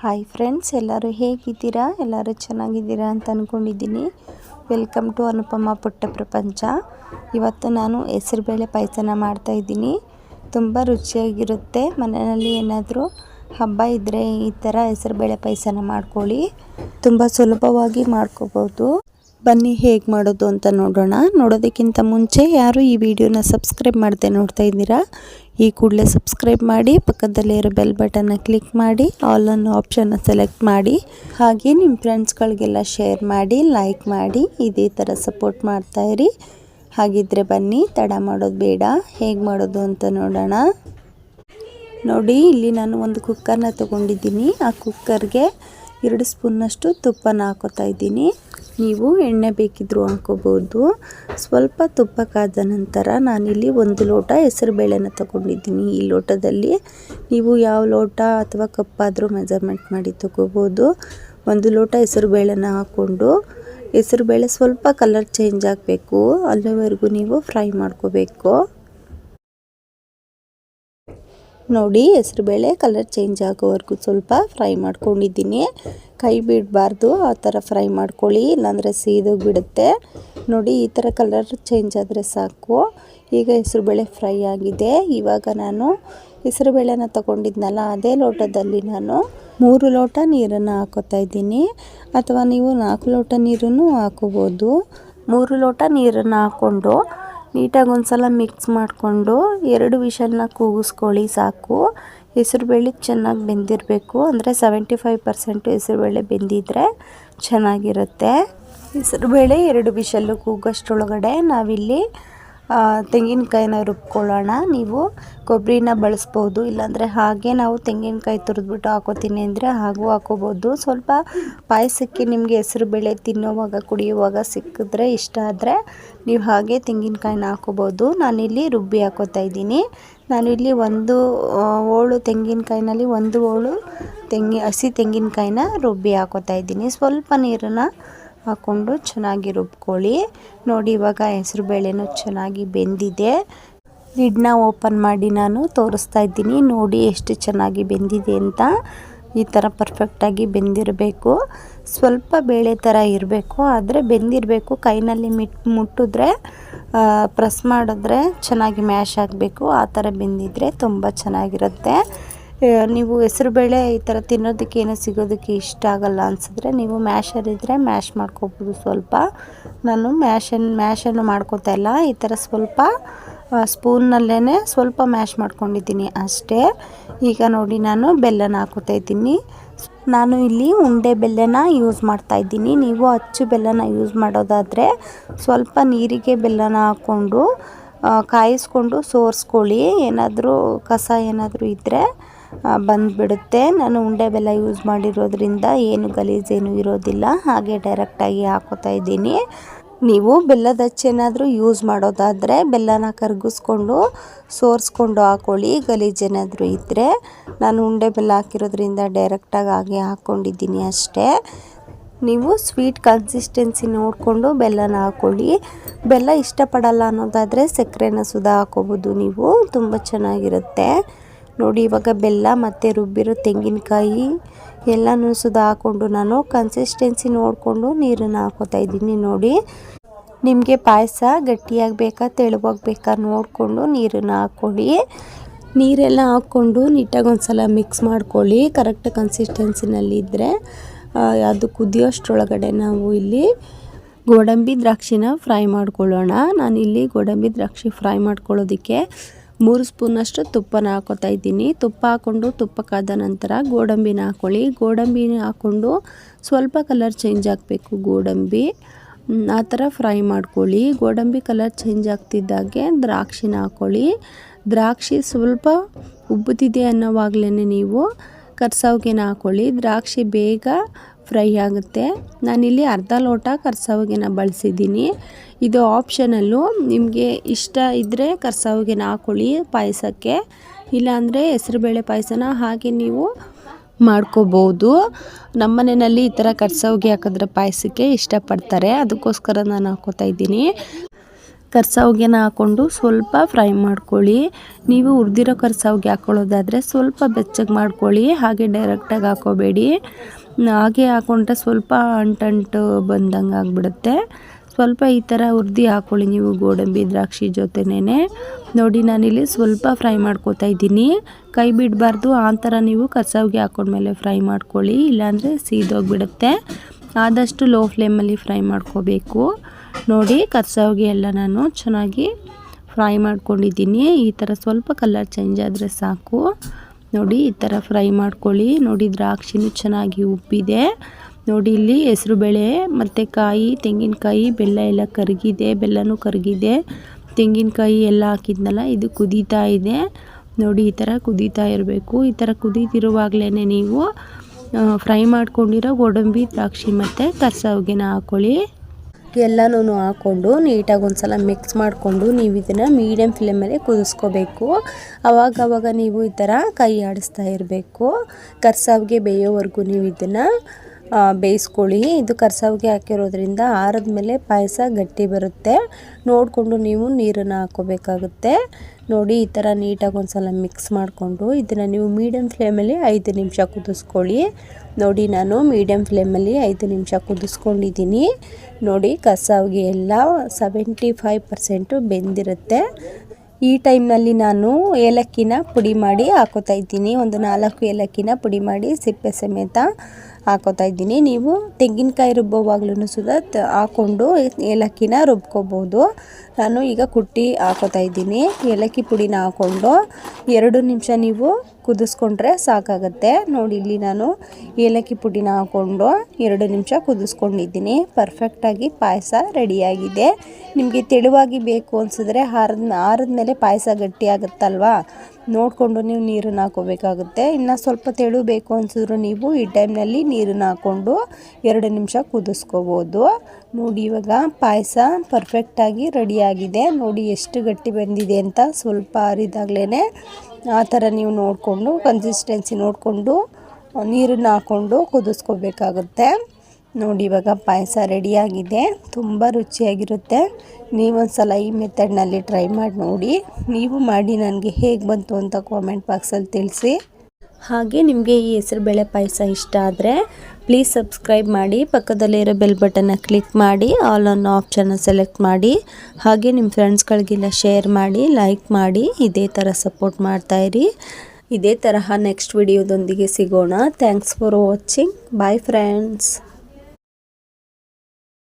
Hi friends ಎಲ್ಲರೂ ಹೇಗಿದ್ದೀರಾ? ಎಲ್ಲರೂ ಚೆನ್ನಾಗಿದ್ದೀರಾ ಅಂತ ಅಂದ್ಕೊಂಡಿದ್ದೀನಿ ವೆಲ್ಕಮ್ ಟು ಅನುಪಮ ಪುಟ್ಟ ಪ್ರಪಂಚ ಇವತ್ತು ನಾನು ಹೆಸರುಬೇಳೆ ಪಾಯಸನ ಮಾಡ್ತಾಯಿದ್ದೀನಿ ತುಂಬ ರುಚಿಯಾಗಿರುತ್ತೆ. ಮನೆಯಲ್ಲಿ ಏನಾದರೂ ಹಬ್ಬ ಇದ್ದರೆ ಈ ಥರ ಹೆಸರುಬೇಳೆ ಪಾಯಸನ ಮಾಡ್ಕೊಳ್ಳಿ. ತುಂಬ ಸುಲಭವಾಗಿ ಮಾಡ್ಕೋಬೋದು. ಬನ್ನಿ ಹೇಗೆ ಮಾಡೋದು ಅಂತ ನೋಡೋಣ. ನೋಡೋದಕ್ಕಿಂತ ಮುಂಚೆ ಯಾರು ಈ ವಿಡಿಯೋನ ಸಬ್ಸ್ಕ್ರೈಬ್ ಮಾಡದೆ ನೋಡ್ತಾ ಇದ್ದೀರಾ, ಈ ಕೂಡಲೇ ಸಬ್ಸ್ಕ್ರೈಬ್ ಮಾಡಿ, ಪಕ್ಕದಲ್ಲೇ ಇರೋ ಬೆಲ್ ಬಟನ್ನ ಕ್ಲಿಕ್ ಮಾಡಿ, ಆಲ್ ಅನ್ನೋ ಆಪ್ಷನ್ನ ಸೆಲೆಕ್ಟ್ ಮಾಡಿ, ಹಾಗೆ ನಿಮ್ಮ ಫ್ರೆಂಡ್ಸ್ಗಳಿಗೆಲ್ಲ ಶೇರ್ ಮಾಡಿ, ಲೈಕ್ ಮಾಡಿ, ಇದೇ ಥರ ಸಪೋರ್ಟ್ ಮಾಡ್ತಾಯಿರಿ ಹಾಗಿದ್ರೆ ಬನ್ನಿ, ತಡ ಮಾಡೋದು ಬೇಡ, ಹೇಗೆ ಮಾಡೋದು ಅಂತ ನೋಡೋಣ. ನೋಡಿ, ಇಲ್ಲಿ ನಾನು ಒಂದು ಕುಕ್ಕರ್ನ ತೊಗೊಂಡಿದ್ದೀನಿ. ಆ ಕುಕ್ಕರ್ಗೆ ಎರಡು ಸ್ಪೂನ್ನಷ್ಟು ತುಪ್ಪನ ಹಾಕೋತಾ ಇದ್ದೀನಿ. ನೀವು ಎಣ್ಣೆ ಬೇಕಿದ್ದರೂ ಹಾಕೋಬೋದು. ಸ್ವಲ್ಪ ತುಪ್ಪ ಕಾದ ನಂತರ ನಾನಿಲ್ಲಿ ಒಂದು ಲೋಟ ಹೆಸರುಬೇಳೆನ ತಗೊಂಡಿದ್ದೀನಿ. ಈ ಲೋಟದಲ್ಲಿ ನೀವು ಯಾವ ಲೋಟ ಅಥವಾ ಕಪ್ಪಾದರೂ ಮೆಜರ್ಮೆಂಟ್ ಮಾಡಿ ತಗೋಬೋದು. ಒಂದು ಲೋಟ ಹೆಸರುಬೇಳೆನ ಹಾಕ್ಕೊಂಡು ಹೆಸರುಬೇಳೆ ಸ್ವಲ್ಪ ಕಲರ್ ಚೇಂಜ್ ಆಗಬೇಕು. ಅಲ್ಲಿವರೆಗೂ ನೀವು ಫ್ರೈ ಮಾಡ್ಕೋಬೇಕು. ನೋಡಿ ಹೆಸರುಬೇಳೆ ಕಲರ್ ಚೇಂಜ್ ಆಗೋವರೆಗೂ ಸ್ವಲ್ಪ ಫ್ರೈ ಮಾಡ್ಕೊಂಡಿದ್ದೀನಿ. ಕೈ ಬಿಡಬಾರ್ದು, ಆ ಥರ ಫ್ರೈ ಮಾಡ್ಕೊಳ್ಳಿ, ಇಲ್ಲಾಂದರೆ ಸೀದೋಗಿಬಿಡುತ್ತೆ ನೋಡಿ, ಈ ಥರ ಕಲರ್ ಚೇಂಜ್ ಆದರೆ ಸಾಕು. ಈಗ ಹೆಸರುಬೇಳೆ ಫ್ರೈ ಆಗಿದೆ. ಇವಾಗ ನಾನು ಹೆಸರುಬೇಳೆನ ತಗೊಂಡಿದ್ನಲ್ಲ, ಅದೇ ಲೋಟದಲ್ಲಿ ನಾನು ಮೂರು ಲೋಟ ನೀರನ್ನು ಹಾಕೋತಾ ಇದ್ದೀನಿ. ಅಥವಾ ನೀವು ನಾಲ್ಕು ಲೋಟ ನೀರನ್ನು ಹಾಕೋಬೋದು. ಮೂರು ಲೋಟ ನೀರನ್ನು ಹಾಕ್ಕೊಂಡು ನೀಟಾಗಿ ಒಂದ್ಸಲ ಮಿಕ್ಸ್ ಮಾಡಿಕೊಂಡು ಎರಡು ವಿಷಲ್ನ ಕೂಗಿಸ್ಕೊಳ್ಳಿ ಸಾಕು. ಹೆಸರುಬೇಳೆ ಚೆನ್ನಾಗಿ ಬೆಂದಿರಬೇಕು. ಅಂದರೆ ಸೆವೆಂಟಿ ಫೈವ್ ಪರ್ಸೆಂಟು ಹೆಸರುಬೇಳೆ ಬೆಂದಿದ್ರೆ ಚೆನ್ನಾಗಿರುತ್ತೆ. ಹೆಸರುಬೇಳೆ ಎರಡು ವಿಷಲ್ಲು ಕೂಗಷ್ಟೊಳಗಡೆ ನಾವಿಲ್ಲಿ ತೆಂಗಿನಕಾಯಿನ ರುಬ್ಕೊಳ್ಳೋಣ. ನೀವು ಕೊಬ್ಬರಿನ ಬಳಸ್ಬೋದು, ಇಲ್ಲಾಂದರೆ ಹಾಗೆ ನಾವು ತೆಂಗಿನಕಾಯಿ ತುರಿದ್ಬಿಟ್ಟು ಹಾಕೋತೀನಿ ಅಂದರೆ ಹಾಗೂ ಹಾಕೋಬೋದು. ಸ್ವಲ್ಪ ಪಾಯಸಕ್ಕೆ ನಿಮಗೆ ಹೆಸರು ಬೇಳೆ ತಿನ್ನೋವಾಗ, ಕುಡಿಯುವಾಗ ಸಿಕ್ಕಿದ್ರೆ ಇಷ್ಟ ಆದರೆ ನೀವು ಹಾಗೆ ತೆಂಗಿನಕಾಯಿನ ಹಾಕೋಬೋದು. ನಾನಿಲ್ಲಿ ರುಬ್ಬಿ ಹಾಕೋತಾ ಇದ್ದೀನಿ. ನಾನಿಲ್ಲಿ ಒಂದು ಓಳು ತೆಂಗಿನಕಾಯಿನಲ್ಲಿ ಒಂದು ಓಳು ತೆಂಗಿ, ಹಸಿ ತೆಂಗಿನಕಾಯಿನ ರುಬ್ಬಿ ಹಾಕೋತಾ ಇದ್ದೀನಿ. ಸ್ವಲ್ಪ ನೀರನ್ನು ಹಾಕ್ಕೊಂಡು ಚೆನ್ನಾಗಿ ರುಬ್ಕೊಳ್ಳಿ. ನೋಡಿ, ಇವಾಗ ಹೆಸರು ಬೇಳೆನೂ ಚೆನ್ನಾಗಿ ಬೆಂದಿದೆ. ಲಿಡ್ನ ಓಪನ್ ಮಾಡಿ ನಾನು ತೋರಿಸ್ತಾ ಇದ್ದೀನಿ. ನೋಡಿ ಎಷ್ಟು ಚೆನ್ನಾಗಿ ಬೆಂದಿದೆ ಅಂತ. ಈ ಥರ ಪರ್ಫೆಕ್ಟಾಗಿ ಬೆಂದಿರಬೇಕು. ಸ್ವಲ್ಪ ಬೇಳೆ ಥರ ಇರಬೇಕು, ಆದರೆ ಬೆಂದಿರಬೇಕು. ಕೈನಲ್ಲಿ ಮಿಟ್, ಮುಟ್ಟಿದ್ರೆ ಪ್ರೆಸ್ ಮಾಡಿದ್ರೆ ಚೆನ್ನಾಗಿ ಮ್ಯಾಶ್ ಆಗಬೇಕು. ಆ ಥರ ಬೆಂದಿದ್ರೆ ತುಂಬ ಚೆನ್ನಾಗಿರುತ್ತೆ. ನೀವು ಹೆಸರುಬೇಳೆ ಈ ಥರ ತಿನ್ನೋದಕ್ಕೆ ಏನೋ ಸಿಗೋದಕ್ಕೆ ಇಷ್ಟ ಆಗಲ್ಲ ಅನಿಸಿದ್ರೆ ನೀವು ಮ್ಯಾಶರ್ ಇದ್ದರೆ ಮ್ಯಾಶ್ ಮಾಡ್ಕೋಬೋದು ಸ್ವಲ್ಪ. ನಾನು ಮ್ಯಾಶನ್ನು ಮ್ಯಾಶನ್ನು ಮಾಡ್ಕೋತಾ ಇಲ್ಲ. ಈ ಥರ ಸ್ವಲ್ಪ ಸ್ಪೂನ್ನಲ್ಲೇ ಸ್ವಲ್ಪ ಮ್ಯಾಶ್ ಮಾಡ್ಕೊಂಡಿದ್ದೀನಿ ಅಷ್ಟೇ. ಈಗ ನೋಡಿ ನಾನು ಬೆಲ್ಲನ ಹಾಕೋತಾ ಇದ್ದೀನಿ. ನಾನು ಇಲ್ಲಿ ಉಂಡೆ ಬೆಲ್ಲನ ಯೂಸ್ ಮಾಡ್ತಾ ಇದ್ದೀನಿ. ನೀವು ಅಚ್ಚು ಬೆಲ್ಲನ ಯೂಸ್ ಮಾಡೋದಾದರೆ ಸ್ವಲ್ಪ ನೀರಿಗೆ ಬೆಲ್ಲನ ಹಾಕ್ಕೊಂಡು ಕಾಯಿಸ್ಕೊಂಡು ಸೋರಿಸ್ಕೊಳ್ಳಿ. ಏನಾದರೂ ಕಸ ಏನಾದರೂ ಇದ್ದರೆ ಬಂದುಬಿಡುತ್ತೆ. ನಾನು ಉಂಡೆ ಬೆಲ್ಲ ಯೂಸ್ ಮಾಡಿರೋದ್ರಿಂದ ಏನು ಗಲೀಜೇನು ಇರೋದಿಲ್ಲ. ಹಾಗೆ ಡೈರೆಕ್ಟಾಗಿ ಹಾಕೋತಾ ಇದ್ದೀನಿ. ನೀವು ಬೆಲ್ಲದ ಹಚ್ಚೇನಾದರೂ ಯೂಸ್ ಮಾಡೋದಾದರೆ ಬೆಲ್ಲನ ಕರಗಿಸ್ಕೊಂಡು ಸೋರಿಸ್ಕೊಂಡು ಹಾಕೊಳ್ಳಿ. ಗಲೀಜೇನಾದರೂ ಇದ್ದರೆ ನಾನು ಉಂಡೆ ಬೆಲ್ಲ ಹಾಕಿರೋದ್ರಿಂದ ಡೈರೆಕ್ಟಾಗಿ ಹಾಗೆ ಹಾಕ್ಕೊಂಡಿದ್ದೀನಿ ಅಷ್ಟೇ. ನೀವು ಸ್ವೀಟ್ ಕನ್ಸಿಸ್ಟೆನ್ಸಿ ನೋಡಿಕೊಂಡು ಬೆಲ್ಲನ ಹಾಕ್ಕೊಳ್ಳಿ ಬೆಲ್ಲ ಇಷ್ಟಪಡಲ್ಲ ಅನ್ನೋದಾದರೆ ಸಕ್ಕರೆನ ಸುದಾ ಹಾಕೋಬೋದು ನೀವು. ತುಂಬ ಚೆನ್ನಾಗಿರುತ್ತೆ. ನೋಡಿ, ಇವಾಗ ಬೆಲ್ಲ ಮತ್ತು ರುಬ್ಬಿರೋ ತೆಂಗಿನಕಾಯಿ ಎಲ್ಲನೂ ಸುದ ಹಾಕ್ಕೊಂಡು ನಾನು ಕನ್ಸಿಸ್ಟೆನ್ಸಿ ನೋಡಿಕೊಂಡು ನೀರನ್ನು ಹಾಕೋತಾ ಇದ್ದೀನಿ ನೋಡಿ. ನಿಮಗೆ ಪಾಯಸ ಗಟ್ಟಿಯಾಗಿ ಬೇಕಾ ತೆಳುವಾಗಿ ಬೇಕಾ ನೋಡಿಕೊಂಡು ನೀರನ್ನು ಹಾಕ್ಕೊಳ್ಳಿ. ನೀರೆಲ್ಲ ಹಾಕ್ಕೊಂಡು ನೀಟಾಗಿ ಒಂದು ಸಲ ಮಿಕ್ಸ್ ಮಾಡ್ಕೊಳ್ಳಿ ಕರೆಕ್ಟ್ ಕನ್ಸಿಸ್ಟೆನ್ಸಿನಲ್ಲಿದ್ದರೆ ಅದು ಕುದಿಯೋಷ್ಟರೊಳಗಡೆ ನಾವು ಇಲ್ಲಿ ಗೋಡಂಬಿ ದ್ರಾಕ್ಷಿನ ಫ್ರೈ ಮಾಡ್ಕೊಳ್ಳೋಣ. ನಾನಿಲ್ಲಿ ಗೋಡಂಬಿ ದ್ರಾಕ್ಷಿ ಫ್ರೈ ಮಾಡ್ಕೊಳ್ಳೋದಕ್ಕೆ ಮೂರು ಸ್ಪೂನಷ್ಟು ತುಪ್ಪನ ಹಾಕೋತಾ ಇದ್ದೀನಿ. ತುಪ್ಪ ಹಾಕ್ಕೊಂಡು ತುಪ್ಪ ಕಾದ ನಂತರ ಗೋಡಂಬಿನ ಹಾಕ್ಕೊಳ್ಳಿ ಗೋಡಂಬಿನ ಹಾಕ್ಕೊಂಡು ಸ್ವಲ್ಪ ಕಲರ್ ಚೇಂಜ್ ಆಗಬೇಕು ಗೋಡಂಬಿ. ಆ ಥರ ಫ್ರೈ ಮಾಡ್ಕೊಳ್ಳಿ. ಗೋಡಂಬಿ ಕಲರ್ ಚೇಂಜ್ ಆಗ್ತಿದ್ದಾಗೆ ದ್ರಾಕ್ಷಿನ ಹಾಕ್ಕೊಳ್ಳಿ ದ್ರಾಕ್ಷಿ ಸ್ವಲ್ಪ ಉಬ್ಬುತ್ತಿದೆ ಅನ್ನೋವಾಗಲೇ ನೀವು ಕರ್ಸವ್ಗೆನ ಹಾಕ್ಕೊಳ್ಳಿ ದ್ರಾಕ್ಷಿ ಬೇಗ ಫ್ರೈ ಆಗುತ್ತೆ. ನಾನಿಲ್ಲಿ ಅರ್ಧ ಲೋಟ ಕರ್ಸವ್ಗೆನ ಬಳಸಿದ್ದೀನಿ. ಇದು ಆಪ್ಷನಲ್ಲು ನಿಮಗೆ ಇಷ್ಟ ಇದ್ದರೆ ಕರ್ಸಾವಿಗೆನ ಹಾಕೊಳ್ಳಿ ಪಾಯಸಕ್ಕೆ. ಇಲ್ಲಾಂದರೆ ಹೆಸರುಬೇಳೆ ಪಾಯಸನ ಹಾಗೆ ನೀವು ಮಾಡ್ಕೋಬೋದು. ನಮ್ಮ ಮನೆಯಲ್ಲಿ ಈ ಥರ ಕರ್ಸಾವಿಗೆ ಹಾಕಿದ್ರೆ ಪಾಯಸಕ್ಕೆ ಇಷ್ಟಪಡ್ತಾರೆ. ಅದಕ್ಕೋಸ್ಕರ ನಾನು ಹಾಕೋತಾ ಇದ್ದೀನಿ. ಕರ್ಸಾವಿಗೆನ ಹಾಕ್ಕೊಂಡು ಸ್ವಲ್ಪ ಫ್ರೈ ಮಾಡ್ಕೊಳ್ಳಿ. ನೀವು ಹುರಿದಿರೋ ಕರ್ಸಾವಿಗೆ ಹಾಕ್ಕೊಳ್ಳೋದಾದರೆ ಸ್ವಲ್ಪ ಬೆಚ್ಚಗೆ ಮಾಡ್ಕೊಳ್ಳಿ. ಹಾಗೆ ಡೈರೆಕ್ಟಾಗಿ ಹಾಕೋಬೇಡಿ. ಹಾಗೆ ಹಾಕ್ಕೊಂಡ್ರೆ ಸ್ವಲ್ಪ ಅಂಟಂಟು ಬಂದಂಗೆ ಆಗಿಬಿಡುತ್ತೆ. ಸ್ವಲ್ಪ ಈ ಥರ ಹುರ್ದು ಹಾಕ್ಕೊಳ್ಳಿ ನೀವು ಗೋಡಂಬಿ ದ್ರಾಕ್ಷಿ ಜೊತೆನೇ ನೋಡಿ, ನಾನಿಲ್ಲಿ ಸ್ವಲ್ಪ ಫ್ರೈ ಮಾಡ್ಕೋತಾ ಇದ್ದೀನಿ. ಕೈ ಬಿಡಬಾರ್ದು, ಆ ಥರ ನೀವು ಕಸವ್ಗೆ ಹಾಕೊಂಡ್ಮೇಲೆ ಫ್ರೈ ಮಾಡ್ಕೊಳ್ಳಿ. ಇಲ್ಲಾಂದರೆ ಸೀದೋಗಿಬಿಡುತ್ತೆ. ಆದಷ್ಟು ಲೋ ಫ್ಲೇಮಲ್ಲಿ ಫ್ರೈ ಮಾಡ್ಕೋಬೇಕು. ನೋಡಿ ಕಸವ್ಗೆ ಎಲ್ಲ ನಾನು ಚೆನ್ನಾಗಿ ಫ್ರೈ ಮಾಡ್ಕೊಂಡಿದ್ದೀನಿ. ಈ ಥರ ಸ್ವಲ್ಪ ಕಲರ್ ಚೇಂಜ್ ಆದರೆ ಸಾಕು. ನೋಡಿ, ಈ ಥರ ಫ್ರೈ ಮಾಡ್ಕೊಳ್ಳಿ. ನೋಡಿ, ದ್ರಾಕ್ಷಿನೂ ಚೆನ್ನಾಗಿ ಉಪ್ಪಿದೆ ನೋಡಿ, ಇಲ್ಲಿ ಹೆಸರು ಬೇಳೆ, ಮತ್ತು ಕಾಯಿ, ತೆಂಗಿನಕಾಯಿ, ಬೆಲ್ಲ ಎಲ್ಲ ಕರಗಿದೆ, ಬೆಲ್ಲನೂ ಕರಗಿದೆ. ತೆಂಗಿನಕಾಯಿ ಎಲ್ಲ ಹಾಕಿದ್ನಲ್ಲ, ಇದು ಕುದೀತಾ ಇದೆ. ನೋಡಿ, ಈ ಥರ ಕುದೀತಾ ಇರಬೇಕು. ಈ ಥರ ಕುದೀತಿರುವಾಗಲೇ ನೀವು ಫ್ರೈ ಮಾಡ್ಕೊಂಡಿರೋ ಗೋಡಂಬಿ, ದ್ರಾಕ್ಷಿ ಮತ್ತು ಕರ್ಸವ್ಗೆನ ಹಾಕ್ಕೊಳ್ಳಿ ಎಲ್ಲನೂ ಹಾಕ್ಕೊಂಡು ನೀಟಾಗಿ ಒಂದು ಸಲ ಮಿಕ್ಸ್ ಮಾಡಿಕೊಂಡು ನೀವು ಇದನ್ನು ಮೀಡಿಯಮ್ ಫ್ಲೇಮಲ್ಲಿ ಕುದಿಸ್ಕೋಬೇಕು. ಅವಾಗವಾಗ ಅವಾಗ ನೀವು ಈ ಥರ ಕೈ ಆಡಿಸ್ತಾ ಇರಬೇಕು. ಕರ್ಸವ್ಗೆ ಬೇಯೋವರೆಗೂ ನೀವು ಇದನ್ನು ಬೇಯಿಸ್ಕೊಳ್ಳಿ. ಇದು ಕರ್ಸವ್ಗೆ ಹಾಕಿರೋದ್ರಿಂದ ಆರದ ಮೇಲೆ ಪಾಯಸ ಗಟ್ಟಿ ಬರುತ್ತೆ. ನೋಡಿಕೊಂಡು ನೀವು ನೀರನ್ನು ಹಾಕೋಬೇಕಾಗುತ್ತೆ. ನೋಡಿ, ಈ ಥರ ನೀಟಾಗಿ ಒಂದು ಸಲ ಮಿಕ್ಸ್ ಮಾಡಿಕೊಂಡು ಇದನ್ನು ನೀವು ಮೀಡಿಯಮ್ ಫ್ಲೇಮಲ್ಲಿ ಐದು ನಿಮಿಷ ಕುದಿಸ್ಕೊಳ್ಳಿ. ನೋಡಿ, ನಾನು ಮೀಡಿಯಮ್ ಫ್ಲೇಮಲ್ಲಿ ಐದು ನಿಮಿಷ ಕುದಿಸ್ಕೊಂಡಿದ್ದೀನಿ. ನೋಡಿ ಕಸಾವಿಗೆ ಎಲ್ಲ ಸೆವೆಂಟಿ ಫೈವ್ ಪರ್ಸೆಂಟು ಬೆಂದಿರುತ್ತೆ. ಈ ಟೈಮ್ನಲ್ಲಿ ನಾನು ಏಲಕ್ಕಿನ ಪುಡಿ ಮಾಡಿ ಹಾಕೋತಾ ಇದ್ದೀನಿ. ಒಂದು ನಾಲ್ಕು ಏಲಕ್ಕಿನ ಪುಡಿ ಮಾಡಿ ಸಿಪ್ಪೆ ಸಮೇತ. ಹಾಕೋತಾ ಇದ್ದೀನಿ. ನೀವು ತೆಂಗಿನಕಾಯಿ ರುಬ್ಬೋವಾಗ್ಲೂ ಸುದ ಹಾಕ್ಕೊಂಡು ಏಲಕ್ಕಿನ ರುಬ್ಕೋಬೋದು. ನಾನು ಈಗ ಕುಟ್ಟಿ ಹಾಕೋತಾ ಇದ್ದೀನಿ. ಏಲಕ್ಕಿ ಪುಡಿನ ಹಾಕ್ಕೊಂಡು ಎರಡು ನಿಮಿಷ ನೀವು ಕುದಿಸ್ಕೊಂಡ್ರೆ ಸಾಕಾಗುತ್ತೆ. ನೋಡಿ, ಇಲ್ಲಿ ನಾನು ಏಲಕ್ಕಿ ಪುಡಿನ ಹಾಕ್ಕೊಂಡು ಎರಡು ನಿಮಿಷ ಕುದಿಸ್ಕೊಂಡಿದ್ದೀನಿ. ಪರ್ಫೆಕ್ಟಾಗಿ ಪಾಯಸ ರೆಡಿಯಾಗಿದೆ. ನಿಮಗೆ ತೆಳುವಾಗಿ ಬೇಕು ಅನಿಸಿದ್ರೆ ಹಾರದ ಹಾರದ ಮೇಲೆ ಪಾಯಸ ಗಟ್ಟಿ ಆಗುತ್ತಲ್ವಾ ನೋಡಿಕೊಂಡು ನೀವು ನೀರನ್ನು ಹಾಕೋಬೇಕಾಗುತ್ತೆ. ಇನ್ನು ಸ್ವಲ್ಪ ತೆಳು ಬೇಕು ಅನಿಸಿದ್ರು ನೀವು ಈ ಟೈಮ್ನಲ್ಲಿ ನೀರನ್ನು ಹಾಕ್ಕೊಂಡು ಎರಡು ನಿಮಿಷ ಕುದಿಸ್ಕೋಬೋದು. ನೋಡಿ, ಇವಾಗ ಪಾಯಸ ಪರ್ಫೆಕ್ಟಾಗಿ ರೆಡಿಯಾಗಿದೆ ನೋಡಿ, ಎಷ್ಟು ಗಟ್ಟಿ ಬಂದಿದೆ ಅಂತ ಸ್ವಲ್ಪ ಅರಿದಾಗಲೇ ಆ ಥರ ನೀವು ನೋಡಿಕೊಂಡು ಕನ್ಸಿಸ್ಟೆನ್ಸಿ ನೋಡಿಕೊಂಡು, ನೀರನ್ನು ಹಾಕ್ಕೊಂಡು ಕುದಿಸ್ಕೋಬೇಕಾಗುತ್ತೆ. ನೋಡಿ, ಇವಾಗ ಪಾಯಸ ರೆಡಿಯಾಗಿದೆ ತುಂಬ ರುಚಿಯಾಗಿರುತ್ತೆ. ನೀವೊಂದು ಸಲ ಈ ಮೆಥಡ್ನಲ್ಲಿ ಟ್ರೈ ಮಾಡಿ ನೋಡಿ. ನೀವು ಮಾಡಿ ನನಗೆ ಹೇಗೆ ಬಂತು ಅಂತ ಕಾಮೆಂಟ್ ಬಾಕ್ಸಲ್ಲಿ ತಿಳಿಸಿ. ಹಾಗೆ ನಿಮಗೆ ಈ ಹೆಸರುಬೇಳೆ ಪಾಯಸ ಇಷ್ಟ ಆದರೆ ಪ್ಲೀಸ್ ಸಬ್ಸ್ಕ್ರೈಬ್ ಮಾಡಿ ಪಕ್ಕದಲ್ಲಿರೋ ಬೆಲ್ ಬಟನ್ನ ಕ್ಲಿಕ್ ಮಾಡಿ ಆಲ್ ಆನ್ ಆಪ್ಷನ್ನ ಸೆಲೆಕ್ಟ್ ಮಾಡಿ, ಹಾಗೆ ನಿಮ್ಮ ಫ್ರೆಂಡ್ಸ್ಗಳಿಗೆಲ್ಲ ಶೇರ್ ಮಾಡಿ ಲೈಕ್ ಮಾಡಿ, ಇದೇ ಥರ ಸಪೋರ್ಟ್ ಮಾಡ್ತಾಯಿರಿ ಇದೇ ತರಹ ನೆಕ್ಸ್ಟ್ ವಿಡಿಯೋದೊಂದಿಗೆ ಸಿಗೋಣ. Thanks for watching bye friends